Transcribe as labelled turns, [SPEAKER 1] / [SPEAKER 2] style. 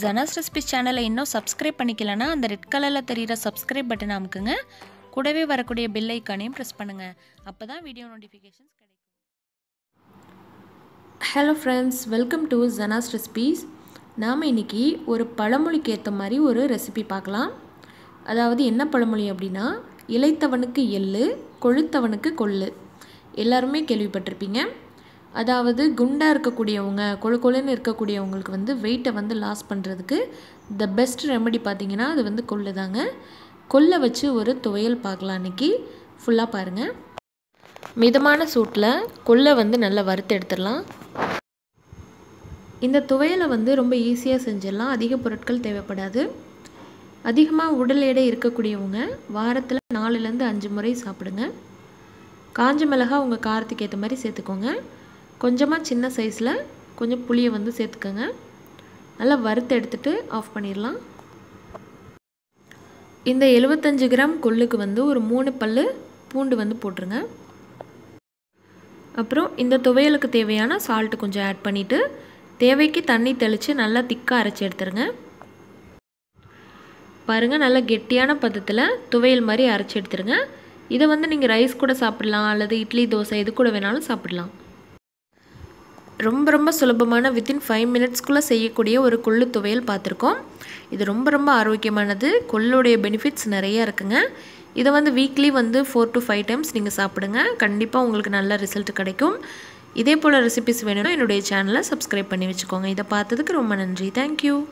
[SPEAKER 1] Janas recipe சேனலை இன்னும் subscribe பண்ணிக்கலனா அந்த ரெட் கலரில் தெரிகிற சப்ஸ்கிரைப் பட்டனை அமுக்குங்க. கூடவே வரக்கூடிய பில் ஐக்கானையும் ப்ரெஸ் பண்ணுங்கள் அப்போ தான் வீடியோ நோட்டிஃபிகேஷன்ஸ் கிடைக்கும்.
[SPEAKER 2] Hello friends welcome to Jana's recipes நாம் இன்றைக்கி ஒரு பழமொழிக்கு ஏற்ற மாதிரி ஒரு ரெசிபி பார்க்கலாம். அதாவது என்ன பழமொழி அப்படின்னா இழைத்தவனுக்கு எள்ளு கொழுத்தவனுக்கு கொள்ளு. எல்லாருமே கேள்விப்பட்டிருப்பீங்க. அதாவது குண்டாக இருக்கக்கூடியவங்க கொழு கொழுன்னு இருக்கக்கூடியவங்களுக்கு வந்து வெயிட்டை வந்து லாஸ் பண்ணுறதுக்கு த பெஸ்ட் ரெமெடி பார்த்தீங்கன்னா அது வந்து கொள்ளு தாங்க. கொல்லை வச்சு ஒரு துவையல் பார்க்கலாம் அன்றைக்கி ஃபுல்லாக பாருங்கள் மிதமான சூட்டில் கொல்லை வந்து நல்லா வறுத்து எடுத்துடலாம். இந்த துவையலை வந்து ரொம்ப ஈஸியாக செஞ்சிடலாம். அதிக பொருட்கள் தேவைப்படாது. அதிகமாக உடல் எடை இருக்கக்கூடியவங்க வாரத்தில் நாலுலேருந்து அஞ்சு முறை சாப்பிடுங்க. காஞ்ச மிளகா உங்கள் காரத்துக்கு ஏற்ற மாதிரி சேர்த்துக்கோங்க. கொஞ்சமாக சின்ன சைஸில் கொஞ்சம் புளியை வந்து சேர்த்துக்கோங்க. நல்லா வறுத்து எடுத்துகிட்டு ஆஃப் பண்ணிடலாம். இந்த எழுபத்தஞ்சு கிராம் கொள்ளுக்கு வந்து ஒரு மூணு பல் பூண்டு வந்து போட்டுருங்க. அப்புறம் இந்த துவையலுக்கு தேவையான சால்ட்டு கொஞ்சம் ஆட் பண்ணிவிட்டு தேவைக்கு தண்ணி தெளித்து நல்லா திக்காக அரைச்சி எடுத்துருங்க. பாருங்கள் நல்லா கெட்டியான பதத்தில் துவையல் மாதிரி அரைச்சி எடுத்துருங்க. இதை வந்து நீங்கள் ரைஸ் கூட சாப்பிடலாம் அல்லது இட்லி தோசை எது கூட வேணாலும் சாப்பிடலாம். ரொம்ப ரொம்ப சுலபமான வித்தின் ஃபைவ் மினிட்ஸ்க்குள்ளே செய்யக்கூடிய ஒரு கொள்ளு துவையல் பார்த்துருக்கோம். இது ரொம்ப ரொம்ப ஆரோக்கியமானது. கொள்ளுடைய பெனிஃபிட்ஸ் நிறையா இருக்குங்க. இதை வந்து வீக்லி வந்து ஃபோர் டு ஃபைவ் டைம்ஸ் நீங்கள் சாப்பிடுங்க. கண்டிப்பாக உங்களுக்கு நல்ல ரிசல்ட் கிடைக்கும். இதே போல் ரெசிபிஸ் வேணும்னா என்னுடைய சேனலை சப்ஸ்கிரைப் பண்ணி வச்சுக்கோங்க. இதை பார்த்ததுக்கு ரொம்ப நன்றி. தேங்க்யூ